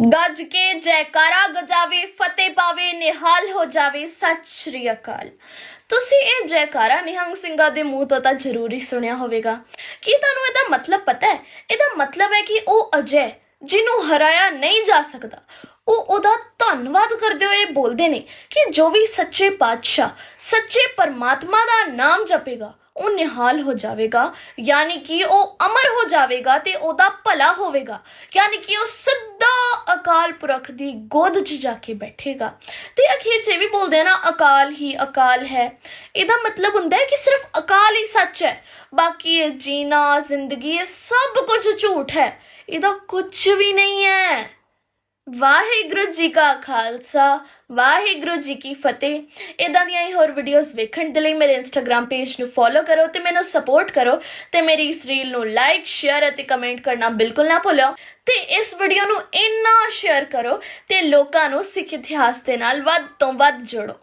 ਗੱਜ ਕੇ ਜੈਕਾਰਾ ਗਜਾਵੇ, ਫਤਿਹ ਪਾਵੇ, ਨਿਹਾਲ ਹੋ ਜਾਵੇ। ਸਤਿ ਸ਼੍ਰੀ ਅਕਾਲ। ਤੁਸੀਂ ਇਹ ਜੈਕਾਰਾ ਨਿਹੰਗ ਸਿੰਘਾਂ ਦੇ ਮੂੰਹ ਤੋਂ ਤਾਂ ਜ਼ਰੂਰੀ ਸੁਣਿਆ ਹੋਵੇਗਾ। ਕੀ ਤੁਹਾਨੂੰ ਇਹਦਾ ਮਤਲਬ ਪਤਾ ਹੈ? ਇਹਦਾ ਮਤਲਬ ਹੈ ਕਿ ਉਹ ਅਜੈ, ਜਿਹਨੂੰ ਹਰਾਇਆ ਨਹੀਂ ਜਾ ਸਕਦਾ। ਉਹ ਉਹਦਾ ਧੰਨਵਾਦ ਕਰਦੇ ਹੋਏ ਬੋਲਦੇ ਨੇ ਕਿ ਜੋ ਵੀ ਸੱਚੇ ਪਾਤਸ਼ਾਹ, ਸੱਚੇ ਪਰਮਾਤਮਾ ਦਾ ਨਾਮ ਜਪੇਗਾ, ਉਹ ਨਿਹਾਲ ਹੋ ਜਾਵੇਗਾ। ਯਾਨੀ ਕਿ ਉਹ ਅਮਰ ਹੋ ਜਾਵੇਗਾ ਤੇ ਉਹਦਾ ਭਲਾ ਹੋਵੇਗਾ। ਯਾਨੀ ਕਿ ਉਹ ਸਿੱਧਾ ਅਕਾਲ ਪੁਰਖ ਦੀ ਗੋਦ 'ਚ ਜਾ ਕੇ ਬੈਠੇਗਾ। ਤੇ ਅਖੀਰ 'ਚ ਇਹ ਵੀ ਬੋਲਦੇ ਆ ਨਾ, ਅਕਾਲ ਹੀ ਅਕਾਲ ਹੈ। ਇਹਦਾ ਮਤਲਬ ਹੁੰਦਾ ਹੈ ਕਿ ਸਿਰਫ ਅਕਾਲ ਹੀ ਸੱਚ ਹੈ। ਬਾਕੀ ਇਹ ਜੀਣਾ, ਜ਼ਿੰਦਗੀ, ਇਹ ਸਭ ਕੁਝ ਝੂਠ ਹੈ। ਇਹਦਾ ਕੁਝ ਵੀ ਨਹੀਂ ਹੈ। ਵਾਹਿਗੁਰੂ ਜੀ ਕਾ ਖਾਲਸਾ, ਵਾਹਿਗੁਰੂ ਜੀ ਕੀ ਫਤਿਹ। ਇਦਾਂ ਦੀਆਂ ਹੀ ਹੋਰ ਵੀਡੀਓਜ਼ ਵੇਖਣ ਦੇ ਲਈ ਮੇਰੇ ਇੰਸਟਾਗ੍ਰam ਪੇਜ ਨੂੰ ਫੋਲੋ ਕਰੋ ਤੇ ਮੈਨੂੰ ਸਪੋਰਟ ਕਰੋ ਤੇ ਮੇਰੀ ਇਸ ਰੀਲ ਨੂੰ ਲਾਈਕ ਸ਼ੇਅਰ ਅਤੇ ਕਮੈਂਟ ਕਰਨਾ ਬਿਲਕੁਲ ਨਾ ਭੁੱਲਿਓ। ਤੇ ਇਸ ਵੀਡੀਓ ਨੂੰ ਇੰਨਾ ਸ਼ੇਅਰ ਕਰੋ ਤੇ ਲੋਕਾਂ ਨੂੰ ਸਿੱਖ ਇਤਿਹਾਸ ਦੇ ਨਾਲ ਵੱਧ ਤੋਂ ਵੱਧ ਜੋੜੋ।